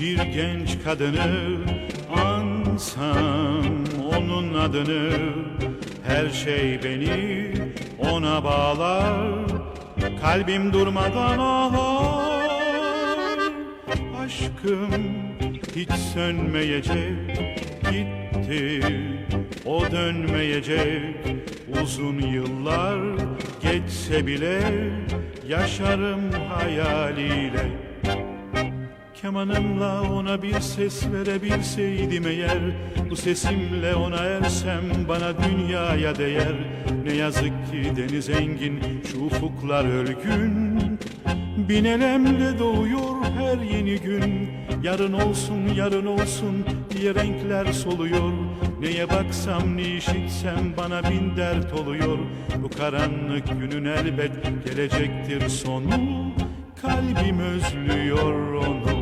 bir genç kadını. Ansam onun adını. Her şey beni ona bağlar. Kalbim durmadan ağlar. Aşkım hiç sönmeyecek. Gitti o dönmeyecek. Uzun yıllar geçse bile yaşarım hayaliyle Kemanımla ona bir ses verebilseydim eğer Bu sesimle ona ersem bana dünyaya değer. Ne yazık ki deniz engin şu ufuklar ölgün Bin elemle doğuyor her yeni gün. Yarın olsun yarın olsun diye renkler soluyor. Neye baksam ne işitsem bana bin dert oluyor. Bu karanlık günün elbet gelecektir sonu. Kalbim özlüyor onu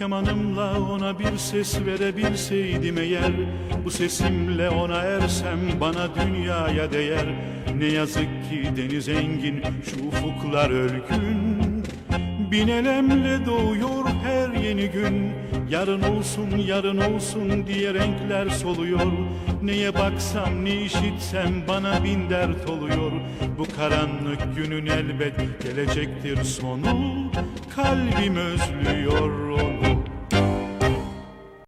Kemanımla ona bir ses verebilseydim eğer Bu sesimle ona ersem bana dünyaya değer. Ne yazık ki deniz engin şu ufuklar ölgün Bin elemle doğuyor her yeni gün. Yarın olsun yarın olsun diye renkler soluyor. Neye baksam ne işitsem bana bin dert oluyor. Bu karanlık günün elbet gelecektir sonu. Kalbim özlüyor